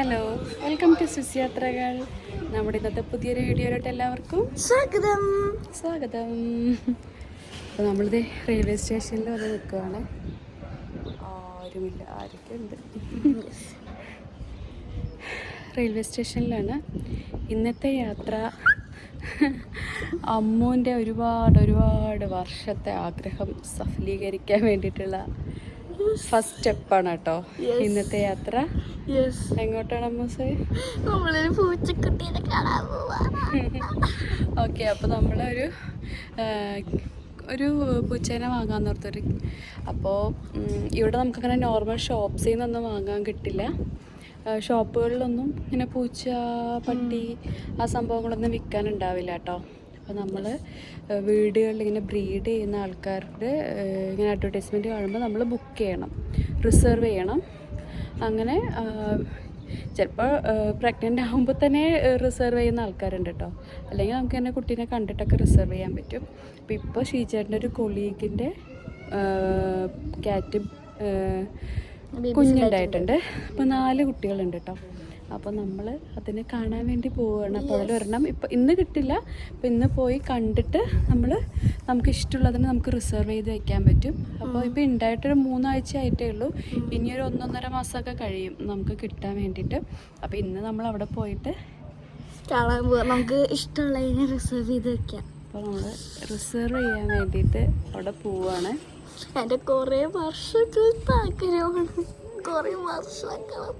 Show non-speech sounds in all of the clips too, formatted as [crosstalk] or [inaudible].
Hello welcome to സുസ്യാത്രകൾ നമ്മുടെ ഇന്നത്തെ പുതിയൊരു വീഡിയോയിലോട്ട് എല്ലാവർക്കും സ്വാഗതം. സ്വാഗതം. അപ്പോൾ നമ്മളിത് റെയിൽവേ സ്റ്റേഷനിൽ വന്ന് നിൽക്കുകയാണ് ആരുമില്ല ആരൊക്കെ ഉണ്ട് റെയിൽവേ സ്റ്റേഷനിലാണ് ഇന്നത്തെ യാത്ര അമ്മുവിന്റെ ഒരുപാട് ഒരുപാട് വർഷത്തെ ആഗ്രഹം സഫലീകരിക്കാൻ വേണ്ടിയിട്ടുള്ള ഫസ്റ്റ് സ്റ്റെപ്പാണ് കേട്ടോ. ഇന്നത്തെ യാത്ര. എങ്ങോട്ടാണ് അമ്മൂസേ? നമ്മളൊരു പൂച്ചക്കുട്ടീനെ കാണാൻ പോവാ. [laughs] ഓക്കെ അപ്പോൾ നമ്മളൊരു ഒരു പൂച്ചേനെ വാങ്ങാൻ ഓർത്തൊരു അപ്പോൾ ഇവിടെ നമുക്കങ്ങനെ നോർമൽ ഷോപ്സിൽ നിന്നൊന്നും വാങ്ങാൻ കിട്ടില്ല. ഷോപ്പുകളിലൊന്നും ഇങ്ങനെ പൂച്ച പട്ടി ആ സംഭവങ്ങളൊന്നും വിൽക്കാനുണ്ടാവില്ല കേട്ടോ. അപ്പോൾ നമ്മൾ വീടുകളിൽ ഇങ്ങനെ ബ്രീഡ് ചെയ്യുന്ന ആൾക്കാരുടെ ഇങ്ങനെ അഡ്വർടൈസ്മെന്റ് കാണുമ്പോൾ നമ്മൾ ബുക്ക് ചെയ്യണം റിസർവ് ചെയ്യണം. അങ്ങനെ ചിലപ്പോൾ പ്രഗ്നന്റ് ആകുമ്പോൾ തന്നെ റിസർവ് ചെയ്യുന്ന ആൾക്കാരുണ്ട് കേട്ടോ അല്ലെങ്കിൽ നമുക്ക് തന്നെ കുട്ടീനെ കണ്ടിട്ടൊക്കെ റിസർവ് ചെയ്യാൻ പറ്റും. അപ്പോൾ ഇപ്പോൾ ഷീജേട്ടന്റെ ഒരു കൊളീഗിന്റെ ക്യാറ്റ് കുഞ്ഞുണ്ടായിട്ടുണ്ട്. അപ്പോൾ നാല് കുട്ടികളുണ്ട് കേട്ടോ അപ്പോൾ നമ്മൾ അതിനെ കാണാൻ വേണ്ടി പോവുകയാണ് അപ്പോൾ അതിൽ ഒരെണ്ണം ഇപ്പം ഇന്ന് കിട്ടില്ല. അപ്പോൾ ഇന്ന് പോയി കണ്ടിട്ട് നമ്മൾ നമുക്ക് ഇഷ്ടമുള്ളതിന് നമുക്ക് റിസർവ് ചെയ്ത് വെക്കാൻ പറ്റും. അപ്പോൾ ഇപ്പോൾ ഉണ്ടായിട്ടൊരു മൂന്നാഴ്ച ആയിട്ടേ ഉള്ളൂ. ഇനി ഒരു ഒന്നൊന്നര മാസമൊക്കെ കഴിയും നമുക്ക് കിട്ടാൻ വേണ്ടിയിട്ട്. അപ്പോൾ ഇന്ന് നമ്മൾ അവിടെ പോയിട്ട് കാണാൻ പോവാ. നമുക്ക് ഇഷ്ടമുള്ളതിനെ റിസർവ് ചെയ്ത് വെക്കാം. അപ്പോൾ നമ്മൾ റിസർവ് ചെയ്യാൻ വേണ്ടിയിട്ട് അവിടെ പോവുകയാണ് എന്റെ കുറേ വർഷങ്ങൾക്ക് ആഗ്രഹമാണ്. കുറേ വർഷമാക്കണം.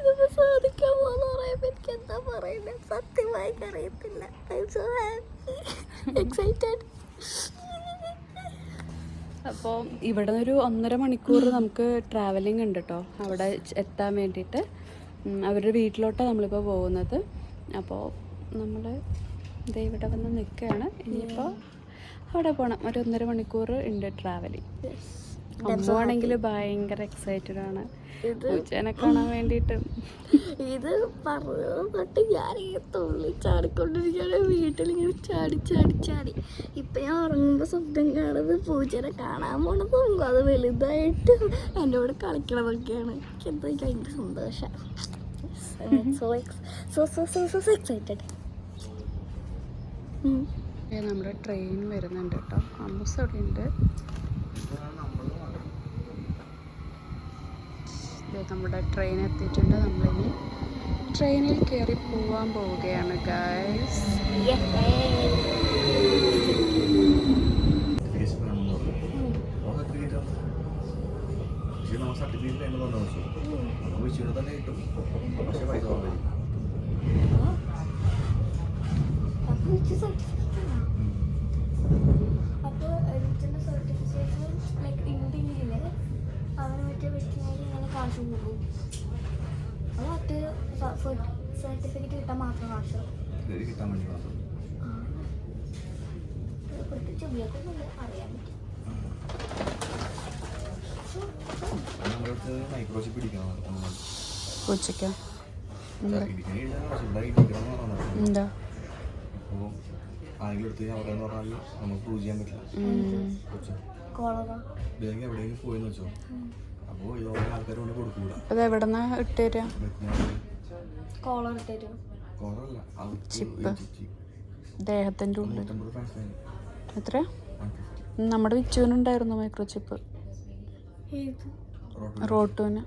ഇതിപ്പോ സാധിക്കാൻ പോകുന്ന പറയുമ്പോൾ എനിക്ക് എന്താ പറയുന്നത്? സത്യമായി അറിയത്തില്ല. ഐ സോ ഹാപ്പി എക്സൈറ്റഡ് അപ്പോൾ ഇവിടെ നിന്നൊരു ഒരു ഒന്നര മണിക്കൂർ നമുക്ക് ട്രാവലിംഗ് ഉണ്ട് കേട്ടോ അവിടെ എത്താൻ വേണ്ടിയിട്ട്. അവരുടെ വീട്ടിലോട്ടാണ് നമ്മളിപ്പോൾ പോകുന്നത്. അപ്പോൾ നമ്മൾ ദേ ഇവിടെ വന്ന് നിൽക്കുകയാണ്. ഇനിയിപ്പോൾ അവിടെ പോകണം ഒരു ഒന്നര മണിക്കൂർ ഉണ്ട് ട്രാവലിംഗ് അമ്മുവാണെങ്കിൽ ഭയങ്കര എക്സൈറ്റഡ് ആണ്. ഇത് പൂച്ചേനെ കാണാൻ വേണ്ടിയിട്ട്. ഇത് പറഞ്ഞത് തൊട്ട് ഞാൻ ഈ തുള്ളി ചാടിക്കൊണ്ടിരിക്കുകയാണ്. വീട്ടിലിങ്ങനെ ചാടി ചാടി ചാടി. ഇപ്പം ഞാൻ ഉറങ്ങുമ്പോൾ സ്വപ്നം കാണുന്നത് പൂച്ചനെ കാണാൻ പോണതും അത് വലുതായിട്ട് എന്റെ കൂടെ കളിക്കണതൊക്കെയാണ്. എനിക്ക് എന്താ ഭയങ്കര സന്തോഷം. So so so so so excited ദേ നമ്മുടെ ട്രെയിൻ വരുന്നുണ്ട് കേട്ടോ. അമ്മൂസ് അവിടെ ഉണ്ട് നമ്മുടെ ട്രെയിൻ എത്തിയിട്ടുണ്ട്. നമ്മളിനി ട്രെയിനിൽ കയറി പോവാൻ പോവുകയാണ് ഗായ്സ് you. സർട്ടിഫിക്കറ്റ് പറഞ്ഞു തന്നെ കിട്ടും പക്ഷേ പൈസ കുറവായിരിക്കും അപ്പോൾ എഡിറ്റിന്റെ സർട്ടിഫിക്കറ്റ് ലൈക്ക് ഉണ്ടെങ്കിൽ അവന് മറ്റേ വെച്ചിട്ടുണ്ടെങ്കിൽ അത് മറ്റേ സർട്ടിഫിക്കറ്റ് കിട്ടാൻ മാത്രം കാശ് കിട്ടാൻ വേണ്ടി മാത്രം പ്രത്യേകിച്ച് ഉപയോഗമൊന്നുമില്ല അറിയാൻ പറ്റും മൈക്രോചിപ്പ് പൂച്ചയ്ക്കോ ഇടിക്കണം പറഞ്ഞത് എന്താ ആരെങ്കിലും എടുത്ത് അവിടെ എന്ന് പറഞ്ഞാൽ നമുക്ക് പ്രൂവ് ചെയ്യാൻ പറ്റില്ല. എവിടെയെങ്കിലും പോയെന്ന് വെച്ചോ? അപ്പോൾ ഇതോടെ ആൾക്കാർ കൊണ്ട് കൊടുക്കൂല. അത് എവിടെ നിന്നാ ഇട്ട് തരിക കോളർ ഇട്ടു ചിപ്പ്. ദേഹത്തിന്റെ ഉള്ളിൽ. എത്ര നമ്മുടെ വിച്ചുവിനുണ്ടായിരുന്നു മൈക്രോ ചിപ്പ് റോട്ടുവിന്.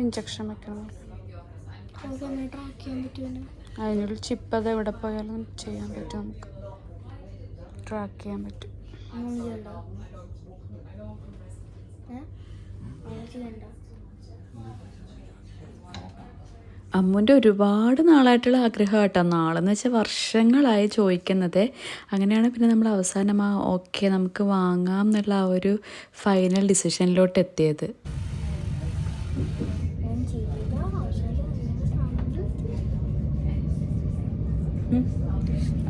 ഇഞ്ചക്ഷൻ വെക്കണം. ട്രാക്ക് ചെയ്യാൻ പറ്റുമല്ലോ അതിനുള്ള ചിപ്പ് അത് എവിടെ പോയാലും ചെയ്യാൻ പറ്റും നമുക്ക്. ട്രാക്ക് ചെയ്യാൻ പറ്റും. അമ്മുന്റെ ഒരുപാട് നാളായിട്ടുള്ള ആഗ്രഹം കേട്ടോ നാളെന്ന് വെച്ചാൽ വർഷങ്ങളായി ചോദിക്കുന്നത്. അങ്ങനെയാണ് പിന്നെ നമ്മൾ അവസാനം ആ ഓക്കെ നമുക്ക് വാങ്ങാം എന്നുള്ള ആ ഒരു ഫൈനൽ ഡിസിഷനിലോട്ട് എത്തിയത് ഞാൻ ചെയ്ത ആവശ്യമില്ല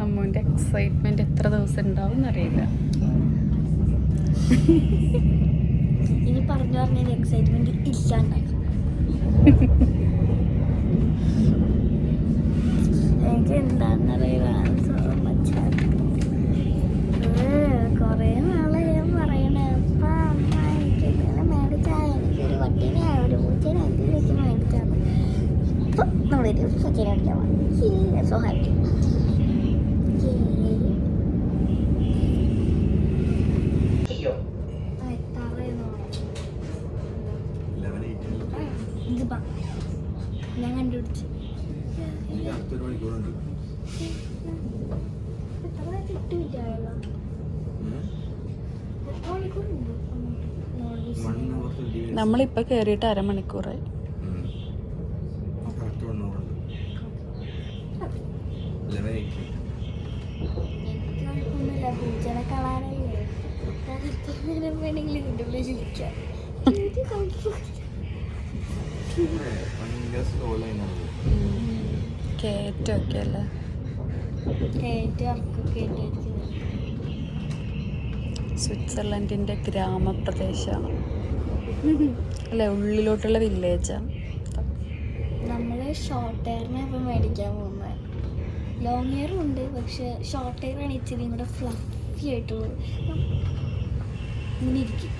അമ്മുവിന്റെ എക്സൈറ്റ്മെന്റ് എത്ര ദിവസം ഉണ്ടാവും എന്നറിയില്ല. [laughs] ഇനി പറഞ്ഞു പറഞ്ഞ എക്സൈറ്റ്മെന്റ് ഇല്ലാണ്ടായി. [laughs] എനിക്ക് എന്താണെന്നറിയില്ല സോ മച്ച് കൊറേ നാളെ ഞാൻ പറയണേ അപ്പ അമ്മ എനിക്ക് ഇങ്ങനെ മേടിച്ചാ എനിക്കൊരു പട്ടിനെ ഒരു പൂച്ചനെ എന്തിനൊക്കെ മേടിച്ചാണ് ഇപ്പൊ നമ്മളൊരു പൂച്ചനെ മേടിക്കാൻ സോ ഹാപ്പി ലെവൻ എയ്റ്റ് ഇത് ബാ. ഞാൻ കണ്ടുപിടിച്ചു എനിക്ക് അടുത്തൊരു മണിക്കൂറുണ്ട് എത്ര കിട്ടിയില്ലായോ ഉം. എത്ര മണിക്കൂറുണ്ട് One hour twenty minutes. നമ്മളിപ്പോൾ കയറിയിട്ട് അരമണിക്കൂറായി. കേറ്റൊക്കെ അല്ലേ സ്വിറ്റ്സർലൻഡിന്റെ ഗ്രാമപ്രദേശമാണ്. അല്ലെ? ഉള്ളിലോട്ടുള്ള വില്ലേജാണ് നമ്മൾ ഷോർട്ട് ഹെയറിനെ ഇപ്പം മേടിക്കാൻ പോകുന്നത് ലോങ് ഹെയറും ഉണ്ട് പക്ഷെ ഷോർട്ട് ഹെയർ ആണ് ഇച്ചിരി കൂടെ ഫ്ലഫി ആയിട്ടുള്ളത്. ഇങ്ങനെ ഇരിക്കും.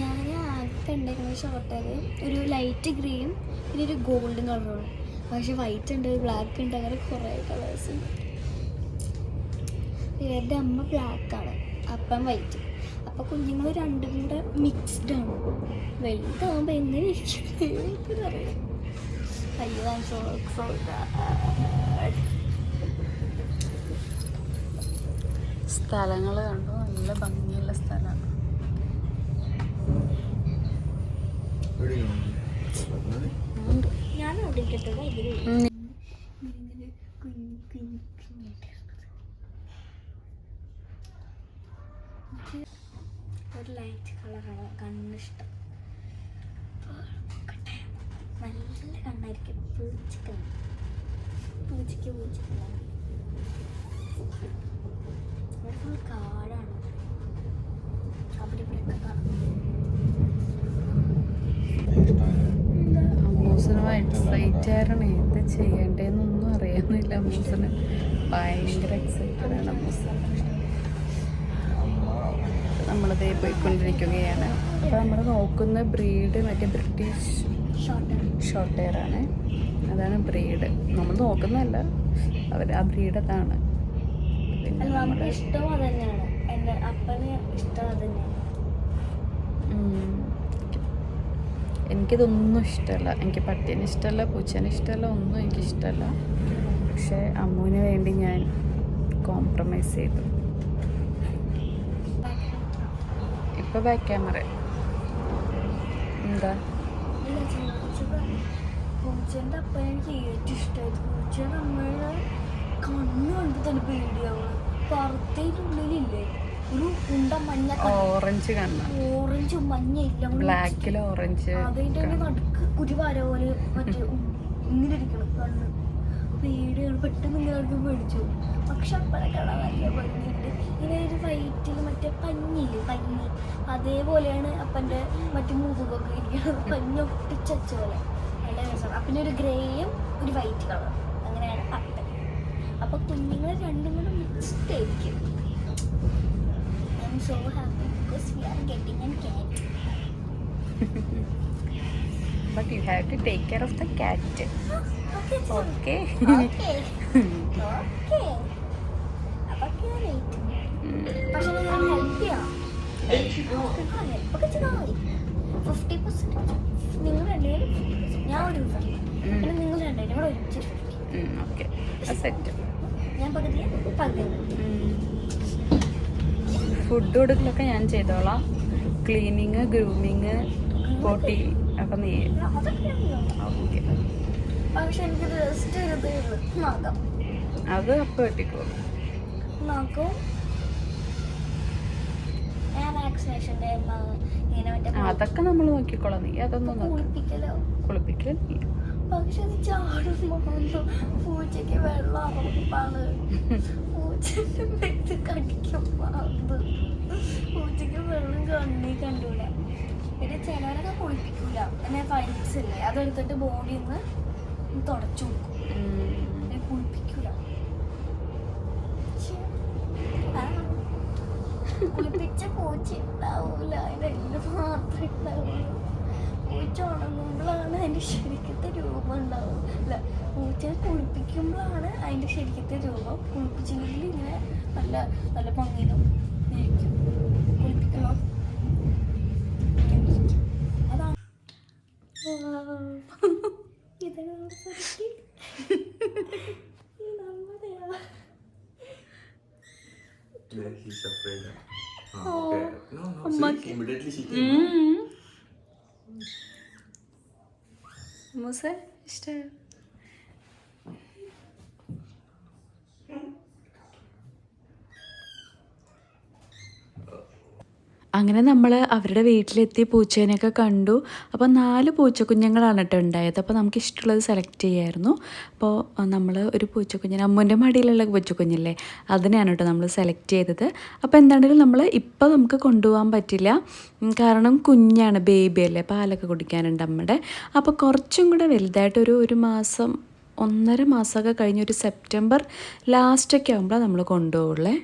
ഞാൻ ആദ്യത്തെ ഉണ്ടായിരുന്ന ഷോർട്ട് ഹെയർ ഒരു ലൈറ്റ് ഗ്രീനും പിന്നെ ഒരു ഗോൾഡൻ കളറുമാണ് പക്ഷെ വൈറ്റ് ഉണ്ട് ബ്ലാക്ക് ഉണ്ട് അങ്ങനെ കുറേ കളേഴ്സ് ഉണ്ട്. ഇവരുടെ അമ്മ ബ്ലാക്കാണ് അപ്പം വൈറ്റ് അപ്പം കുഞ്ഞുങ്ങൾ രണ്ടും കൂടെ മിക്സ്ഡ് ആണ്. വലുതാകുമ്പോൾ എങ്ങനെ അറിയാം അയ്യോ sad. സ്ഥലങ്ങൾ കണ്ടു. നല്ല ഭംഗിയുള്ള സ്ഥലമാണ്. ഞാൻ അവിടെ ഉം. ഇങ്ങനെ കുഞ്ഞ് കുഞ്ഞ് കുഞ്ഞായിട്ട് എനിക്ക് ഒരു ലൈറ്റ് കളറാണ് കണ്ണിഷ്ടം നല്ല കണ്ണായിരിക്കും. പൂച്ചക്ക പൂച്ചയ്ക്ക് പൂച്ചക്ക് ഇവിടെ ഫുൾ കാടാണ്. അവിടെ ഇവിടെയൊക്കെ അമ്മൂസിന് എക്സൈറ്റ് ആയിരുന്നു എന്ത് ചെയ്യണ്ടേന്നൊന്നും അറിയുന്നില്ല അമ്മൂസിന് ഭയങ്കര എക്സൈറ്റഡ് ആണ് അമ്മൂസ്. നമ്മളിതേ പോയിക്കൊണ്ടിരിക്കുകയാണ്. അപ്പോൾ നമ്മൾ നോക്കുന്ന ബ്രീഡ് മറ്റേ ബ്രിട്ടീഷ് ഷോർട്ട് ഹെയർ ആണ്. അതാണ് ബ്രീഡ് നമ്മൾ നോക്കുന്നതല്ല. അവർ ആ ബ്രീഡ് അതാണ്. ഇഷ്ടം എന്റെ അപ്പന്. എനിക്കിതൊന്നും ഇഷ്ടമല്ല എനിക്ക് പട്ടീനെ ഇഷ്ടമല്ല പൂച്ചേനെ ഇഷ്ടമല്ല ഒന്നും എനിക്കിഷ്ടമല്ല പക്ഷേ അമ്മുവിന് വേണ്ടി ഞാൻ കോംപ്രമൈസ് ചെയ്തു. ഇപ്പോൾ ബാക്ക് ക്യാമറ എന്താ? ഇല്ല, ചോദിച്ചത് പൂച്ചേന്റെ അപ്പനെ എനിക്ക് ഏറ്റവും ഇഷ്ടമായത് പൂച്ചയുടെ അമ്മയുടെ കണ്ണ്. കണ്ടിട്ട് തന്നെ പേടിയാവുന്നത് പുറത്തേക്ക് ഒരു ഉണ്ട മഞ്ഞ ഓറഞ്ച് കണ്ണ. ഓറഞ്ച് മഞ്ഞ ഇല്ല ബ്ലാക്കിൽ ഓറഞ്ച് അതിന്റെ നടുക്ക് ഒരു വര പോലെ മറ്റേ ഇങ്ങനെ ഇരിക്കണം കണ്ണ്. പേടിയാണ് പെട്ടെന്ന് ഇങ്ങനെ പേടിച്ചു. പക്ഷെ അപ്പനെ കാണാൻ നല്ല ഭംഗിയുണ്ട് ഇങ്ങനെ ഒരു വൈറ്റിൽ മറ്റേ പഞ്ഞില്ലേ പഞ്ഞി അതേപോലെയാണ് അപ്പന്റെ മറ്റു മുതുകൊക്കെ ഇരിക്കുന്നത് [laughs] പഞ്ഞി ഒട്ടിച്ചച്ച പോലെ നല്ല രസമാണ് ഒരു ഗ്രേയും ഒരു വൈറ്റ് കളർ അങ്ങനെയാണ് അപ്പൻ അപ്പൊ കുഞ്ഞുങ്ങൾ രണ്ടും കൂടെ മിക്സ്ഡ് ആയിരിക്കും I'm so happy because we are getting and cat but you have to take care of the cat. Okay. Okay. okay. [laughs] okay. okay. പക്ഷെ നിങ്ങൾ ഹെൽപ്പ് ചെയ്യാം ഹെൽപ്പൊക്കെ ചെയ്താൽ മതി ഫിഫ്റ്റി പെർസെന്റ് നിങ്ങൾ രണ്ടുപേരും ഞാൻ ഒരു ഫിഫ്റ്റി പിന്നെ നിങ്ങൾ രണ്ടുപേരും കൂടെ ഒരുമിച്ച് ഫിഫ്റ്റി ഓക്കെ സെറ്റ് ഞാൻ പകുതി പകുതി ഫുഡ് കൊടുക്കലൊക്കെ ഞാൻ ചെയ്തോളാം ക്ലീനിങ് ഗ്രൂമിങ് പോട്ടി ഒക്കെ നീ. ഓക്കെ പക്ഷെ എനിക്ക് അത് അപ്പോൾ വെട്ടിക്കോളും നഖവും അതൊക്കെ നമ്മൾ നോക്കിക്കോളാം. നീ അതൊന്നും കുളിപ്പിക്കലോ? കുളിപ്പിക്കൽ പക്ഷെ അത് പൂച്ചയ്ക്ക് വെള്ളം ഉറപ്പാണ് പൂച്ചന്റെ മെത്ത് കടിക്കും പാമ്പ് പൂച്ചയ്ക്ക് വെള്ളം കണ്ണി കണ്ടൂല. പിന്നെ ചിലവരൊക്കെ കുളിപ്പിക്കൂല. പിന്നെ വൈറ്റ്സ് ഇല്ലേ? അതെടുത്തിട്ട് ബോഡിയിൽ നിന്ന് തുടച്ചു കൊടുക്കും. ഉം. പിന്നെ കുളിപ്പിക്കൂല ശ്ശെ. ആ. കുളിപ്പിച്ച പൂച്ച ഉണ്ടാവൂല അതിനെല്ലാം മാത്രമേ ഉണ്ടാവുള്ളൂ പൂച്ച ഉണങ്ങുമ്പോഴാണ് അതിന്റെ ശരിക്കത്തെ രൂപം ഉണ്ടാവുക അല്ല പൂച്ചനെ കുളിപ്പിക്കുമ്പോഴാണ് അതിന്റെ ശരിക്കത്തെ രൂപം. കുളിപ്പിച്ചില്ലെങ്കിൽ ഇങ്ങനെ നല്ല നല്ല ഭംഗിയിലും ഇരിക്കും. കുളിപ്പിക്കണം? ಮೊಸರು ಇಷ್ಟ. അങ്ങനെ നമ്മൾ അവരുടെ വീട്ടിലെത്തി പൂച്ചേനെയൊക്കെ കണ്ടു. അപ്പോൾ നാല് പൂച്ചക്കുഞ്ഞുങ്ങളാണ് കേട്ടോ ഉണ്ടായത്. അപ്പോൾ നമുക്ക് ഇഷ്ടമുള്ളത് സെലക്ട് ചെയ്യായിരുന്നു. അപ്പോൾ നമ്മൾ ഒരു പൂച്ചക്കുഞ്ഞിന് അമ്മൂന്റെ മടിയിലുള്ള പൂച്ചക്കുഞ്ഞില്ലേ അതിനെയാണ് കേട്ടോ നമ്മൾ സെലക്ട് ചെയ്തത്. അപ്പോൾ എന്താണെങ്കിലും നമ്മൾ ഇപ്പോൾ നമുക്ക് കൊണ്ടുപോകാൻ പറ്റില്ല. കാരണം കുഞ്ഞാണ് ബേബി അല്ലേ പാലൊക്കെ കുടിക്കാനുണ്ട് അമ്മയുടെ അപ്പോൾ കുറച്ചും കൂടെ വലുതായിട്ട് ഒരു ഒരു മാസം ഒന്നര മാസമൊക്കെ കഴിഞ്ഞ് ഒരു സെപ്റ്റംബർ ലാസ്റ്റൊക്കെ ആകുമ്പോഴാണ് നമ്മൾ കൊണ്ടുപോകുള്ളേ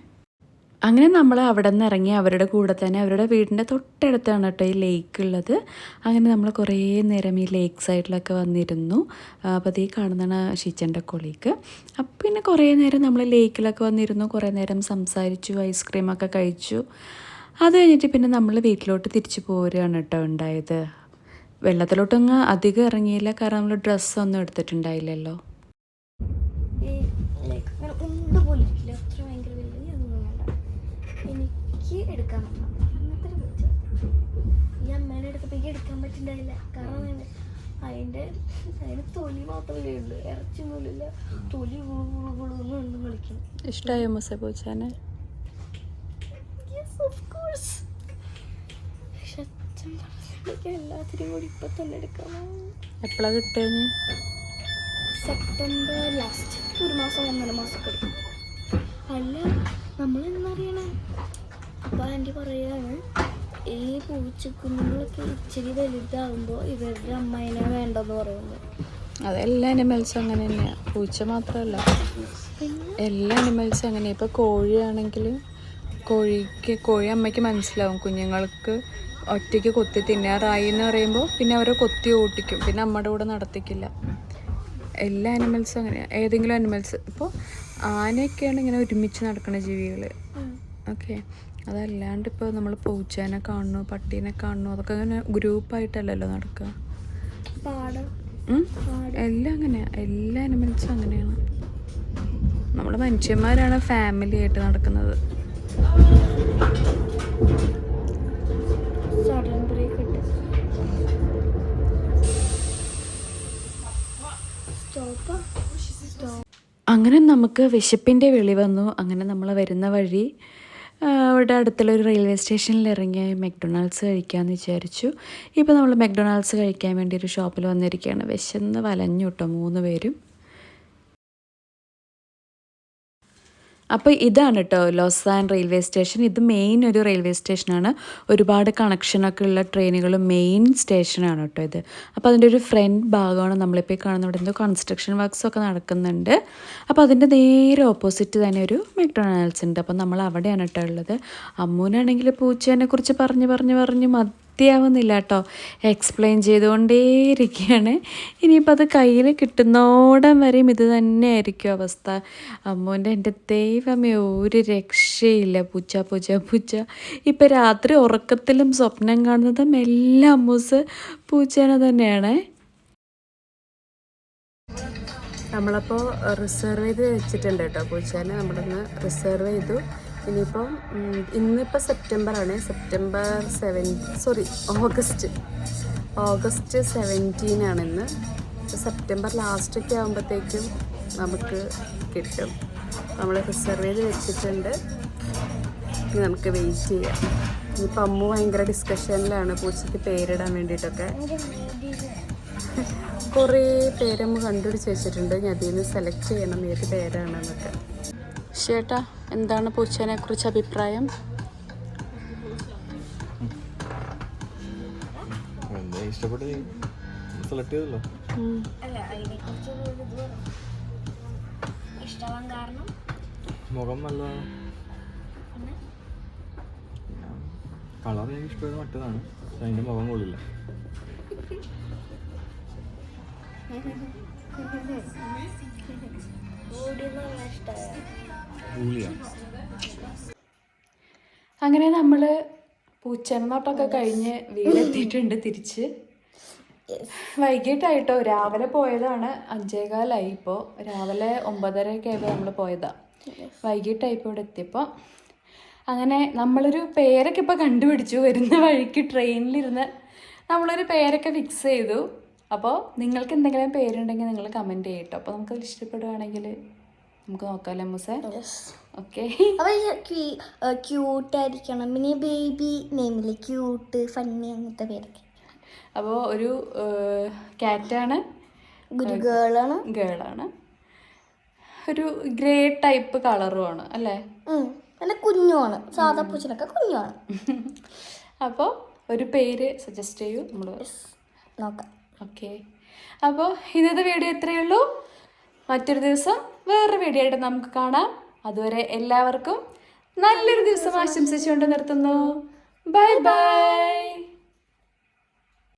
അങ്ങനെ നമ്മൾ അവിടെ നിന്ന് ഇറങ്ങി അവരുടെ കൂടെ തന്നെ അവരുടെ വീടിന്റെ തൊട്ടടുത്താണ് കേട്ടോ ഈ ലേക്ക് ഉള്ളത്. അങ്ങനെ നമ്മൾ കുറേ നേരം ഈ ലേക്ക് സൈഡിലൊക്കെ വന്നിരുന്നു അപ്പോൾ ഈ കാണുന്നതാണ് ശിച്ചന്റെ കൊളീക്ക് അപ്പം പിന്നെ കുറേ നേരം നമ്മൾ ലേക്കിലൊക്കെ വന്നിരുന്നു. കുറേ നേരം സംസാരിച്ചു ഐസ്ക്രീമൊക്കെ കഴിച്ചു. അത് കഴിഞ്ഞിട്ട് പിന്നെ നമ്മൾ വീട്ടിലോട്ട് തിരിച്ചു പോരുകയാണ് കേട്ടോ ഉണ്ടായത്. വെള്ളത്തിലോട്ടൊന്ന് അധികം ഇറങ്ങിയില്ല. കാരണം നമ്മൾ ഡ്രസ്സൊന്നും എടുത്തിട്ടുണ്ടായില്ലല്ലോ. ഭയങ്കര വലിയ എനിക്ക് എടുക്കാൻ പറ്റണം അങ്ങനത്തെ ഒരു ഈ അമ്മേനെ എടുത്തപ്പോഴേക്ക് എടുക്കാൻ പറ്റില്ല കാരണം അതിന്റെ അതിന് തൊലി മാത്രമേ ഉള്ളൂ. ഇറച്ചി പോലില്ല തൊലി ഗുളു എന്ന് കളിക്കും ഇഷ്ടമായോ മുസ പൂച്ചാനെ? പക്ഷെ അച്ഛൻ എല്ലാത്തിനും കൂടി ഇപ്പൊ തന്നെ എടുക്കണം എപ്പോഴാണ് കിട്ടിയത് സെപ്റ്റംബർ ലാസ്റ്റ് ഒരു മാസം ഒന്നര മാസമൊക്കെ എടുക്കും. അല്ല നമ്മൾ എന്നറിയണേ അപ്പോൾ ആന്റി പറയാണ് ഈ പൂച്ചക്കുഞ്ഞുങ്ങളൊക്കെ ഇച്ചിരി വലുതാകുമ്പോൾ ഇവരുടെ അമ്മേനെ വേണ്ടെന്ന് പറയുന്നത്. അത് എല്ലാ അനിമൽസും അങ്ങനെ തന്നെയാണ് പൂച്ച മാത്രമല്ല എല്ലാ അനിമൽസും അങ്ങനെ ഇപ്പോൾ കോഴിയാണെങ്കിൽ കോഴിക്ക് കോഴി അമ്മയ്ക്ക് മനസ്സിലാവും കുഞ്ഞുങ്ങൾക്ക് ഒറ്റയ്ക്ക് കൊത്തി തിന്നാറായി എന്ന് പറയുമ്പോൾ പിന്നെ അവരെ കൊത്തി ഓട്ടിക്കും. പിന്നെ അമ്മയുടെ കൂടെ നടത്തിക്കില്ല. എല്ലാ അനിമൽസും അങ്ങനെയാണ് ഏതെങ്കിലും അനിമൽസ് ഇപ്പോൾ ആനയൊക്കെയാണ് ഇങ്ങനെ ഒരുമിച്ച് നടക്കുന്ന ജീവികൾ. ഓക്കെ. അതല്ലാണ്ട് ഇപ്പോൾ നമ്മൾ പൂച്ചേനെ കാണുന്നു പട്ടീനെ കാണുന്നു അതൊക്കെ അങ്ങനെ ഗ്രൂപ്പായിട്ടല്ലല്ലോ നടക്കുക എല്ലാം അങ്ങനെയാ എല്ലാ അനിമൽസും അങ്ങനെയാണ്. നമ്മൾ മനുഷ്യന്മാരാണ് ഫാമിലി ആയിട്ട് നടക്കുന്നത്. അങ്ങനെ നമുക്ക് വിശപ്പിന്റെ വിളി വന്നു. അങ്ങനെ നമ്മൾ വരുന്ന വഴി അവിടെ അടുത്തുള്ള ഒരു റെയിൽവേ സ്റ്റേഷനിൽ ഇറങ്ങി മെക്ഡൊണാൾഡ്സ് കഴിക്കാമെന്ന് വിചാരിച്ചു. ഇപ്പോൾ നമ്മൾ മെക്ഡൊണാൾഡ്സ് കഴിക്കാൻ വേണ്ടി ഒരു ഷോപ്പിൽ വന്നിരിക്കുകയാണ് വിശന്ന് വലഞ്ഞു കേട്ടോ മൂന്ന് പേരും. അപ്പോൾ ഇതാണ് കേട്ടോ ലോസാൻ റെയിൽവേ സ്റ്റേഷൻ. ഇത് മെയിൻ ഒരു റെയിൽവേ സ്റ്റേഷനാണ് ഒരുപാട് കണക്ഷനൊക്കെ ഉള്ള ട്രെയിനുകളും മെയിൻ സ്റ്റേഷനാണ് കേട്ടോ ഇത്. അപ്പോൾ അതിന്റെ ഒരു ഫ്രണ്ട് ഭാഗമാണ് നമ്മളിപ്പോൾ കാണുന്ന ഇവിടെ എന്തോ കൺസ്ട്രക്ഷൻ വർക്ക്സൊക്കെ നടക്കുന്നുണ്ട്. അപ്പോൾ അതിന്റെ നേരെ ഓപ്പോസിറ്റ് തന്നെ ഒരു മെക്ഡൊണാൾഡ്സ് ഉണ്ട്. അപ്പോൾ നമ്മൾ അവിടെയാണ് കേട്ടോ ഉള്ളത്. അമ്മൂനാണെങ്കിൽ പൂച്ചേനെ കുറിച്ച് പറഞ്ഞ് പറഞ്ഞ് പറഞ്ഞ് മതിയാവുന്നില്ല കേട്ടോ എക്സ്പ്ലെയിൻ ചെയ്തുകൊണ്ടേയിരിക്കുകയാണ് ഇനിയിപ്പോൾ അത് കയ്യിൽ കിട്ടുന്നോടം വരെയും ഇത് തന്നെയായിരിക്കും അവസ്ഥ. അമ്മൂന്റെ എന്റെ ദൈവമേ ഒരു രക്ഷയില്ല. പൂച്ച പൂച്ച പൂച്ച. ഇപ്പം രാത്രി ഉറക്കത്തിലും സ്വപ്നം കാണുന്നതും എല്ലാം അമ്മൂസ് പൂച്ചേനെ തന്നെയാണ്. നമ്മളപ്പോൾ റിസർവ് ചെയ്ത് വെച്ചിട്ടുണ്ട് കേട്ടോ പൂച്ചേനെ. നമ്മളിന്ന് റിസർവ് ചെയ്തു. ഇനിയിപ്പം ഇന്നിപ്പോൾ സെപ്റ്റംബറാണ്. September seven sorry August. August seventeen ആണ് ഇന്ന് സെപ്റ്റംബർ ലാസ്റ്റൊക്കെ ആകുമ്പോഴത്തേക്കും നമുക്ക് കിട്ടും. നമ്മൾ റിസർവ് ചെയ്ത് വെച്ചിട്ടുണ്ട്. ഇനി നമുക്ക് വെയിറ്റ് ചെയ്യാം. ഇനിയിപ്പോൾ അമ്മ ഭയങ്കര ഡിസ്കഷനിലാണ് പൂച്ചയ്ക്ക് പേരിടാൻ വേണ്ടിയിട്ടൊക്കെ. കുറേ പേരമ്മ കണ്ടുപിടിച്ച് വെച്ചിട്ടുണ്ട്. ഞാൻ അതിൽ നിന്ന് സെലക്ട് ചെയ്യണം ഏത് പേരാണെന്നൊക്കെ. ചേട്ടാ എന്താണ് പൂച്ചേനെ കുറിച്ച് അഭിപ്രായം? മുഖം കളർ എനിക്ക് മറ്റേതാണ്. അതിന്റെ മുഖം കൊള്ളില്ല. [laughs] നല്ല ഇഷ്ടമായ അങ്ങനെ നമ്മൾ പൂച്ചെണ്ണോട്ടൊക്കെ കഴിഞ്ഞ് വീടെത്തിയിട്ടുണ്ട് തിരിച്ച്. വൈകിട്ടായിട്ടോ. രാവിലെ പോയതാണ്. അഞ്ചേകാലായി ഇപ്പോ. രാവിലെ ഒമ്പതരയൊക്കെ ആയപ്പോൾ നമ്മൾ പോയതാ. വൈകിട്ടായിപ്പോൾ ഇവിടെ എത്തിയപ്പോൾ അങ്ങനെ നമ്മളൊരു പേരൊക്കെ ഇപ്പോൾ കണ്ടുപിടിച്ചു. വരുന്ന വഴിക്ക് ട്രെയിനിലിരുന്ന് നമ്മളൊരു പേരൊക്കെ ഫിക്സ് ചെയ്തു. അപ്പോൾ നിങ്ങൾക്ക് എന്തെങ്കിലും പേരുണ്ടെങ്കിൽ നിങ്ങൾ കമന്റ് ചെയ്യട്ടോ അപ്പോൾ നമുക്കത് ഇഷ്ടപ്പെടുകയാണെങ്കിൽ നമുക്ക് നോക്കാമല്ലേ മുസേ? ഓക്കെ. ക്യൂട്ടായിരിക്കണം പിന്നെ ബേബി നെയിമിൽ ക്യൂട്ട് ഫണ്ണി അങ്ങനത്തെ പേരൊക്കെ. അപ്പോൾ ഒരു ക്യാറ്റാണ് ഗേളാണ്. ഗേളാണ്. ഒരു ഗ്രേ ടൈപ്പ് കളറുമാണ് അല്ലേ? നല്ല കുഞ്ഞുമാണ് സാധാ പൂച്ചനൊക്കെ കുഞ്ഞുമാണ് [laughs] അപ്പോൾ ഒരു പേര് സജസ്റ്റ് ചെയ്യൂ നമ്മൾ നോക്കാം. ഓക്കെ. അപ്പോൾ ഇന്നത്തെ വീഡിയോ ഇത്രയേ ഉള്ളൂ. മറ്റൊരു ദിവസം വേറൊരു വീഡിയോ ആയിട്ട് നമുക്ക് കാണാം. അതുവരെ എല്ലാവർക്കും നല്ലൊരു ദിവസം ആശംസിച്ചുകൊണ്ട് നിർത്തുന്നു. Bye bye.